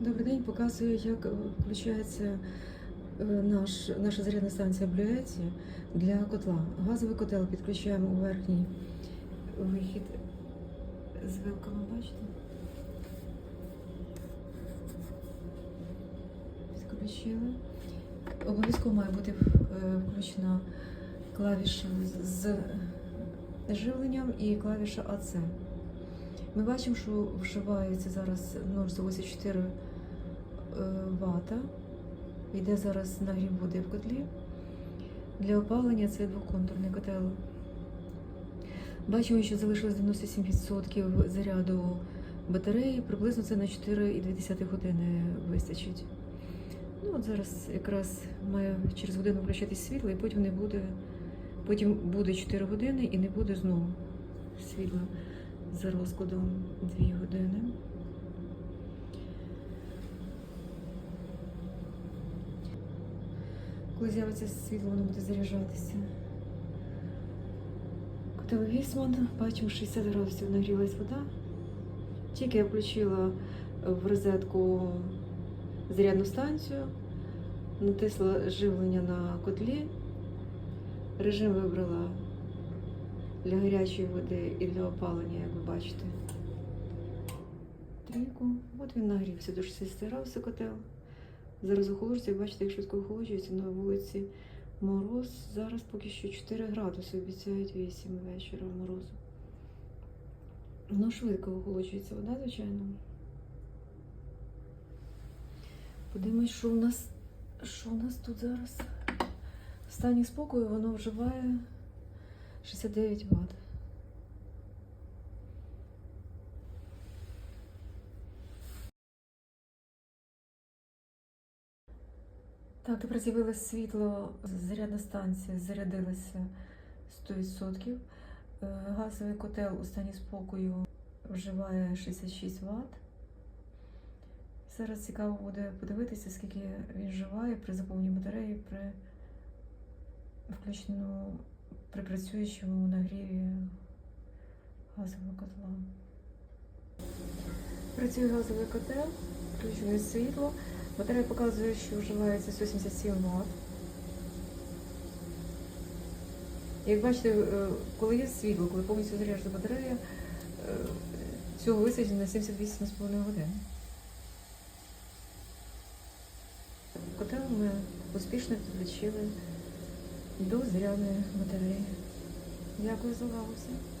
Добрий день, показую, як е, включається е, наш, наша зарядна станція Блюеті для котла. Газовий котел підключаємо у верхній вихід з вилками, бачите? Підключили. Обов'язково має бути е, включена клавіша з живленням і клавіша АЦ. Ми бачимо, що вживається зараз 0,84 е, вата. Йде зараз нагрів води в котлі. Для опалення це двоконтурний котел. Бачимо, що залишилось 97% заряду батареї, приблизно це на 4,2 години вистачить. Ну от зараз якраз має через годину включатись світло, і потім не буде, потім буде 4 години і не буде знову світла за розкладом 2 години. Коли з'явиться світло, воно буде заряджатися. Котел Вісман, бачимо, 60 градусів нагрілась вода. Тільки я включила в розетку зарядну станцію, натисла живлення на котлі, режим вибрала для гарячої води і для опалення, як ви бачите. Трійку. От він нагрівся до 60 градусів котел. Зараз охолоджується, бачите, як швидко охолоджується на вулиці мороз. Зараз поки що 4 градуси, обіцяють 8 вечора морозу. Ну, швидко охолоджується вода, звичайно. Подивимось, що у нас, що у нас тут зараз. В стані спокою воно вживає 69 Вт. Так, тепер з'явилось світло, зарядна станція зарядилася 100%. Е, Газовий котел у стані спокою вживає 66 Вт. Зараз цікаво буде подивитися, скільки він вживає при заповненні батареї при включеному при працюючому нагріві газового котла. Працює газовий котел, включене світло. Батарея показує, що вживається 177 Вт. Як бачите, е, коли є світло, коли повністю заряджена батарея, е, цього вистачить на 78,5 годин. Котел ми успішно підключили до зарядної батареї. Дякую за увагу всім.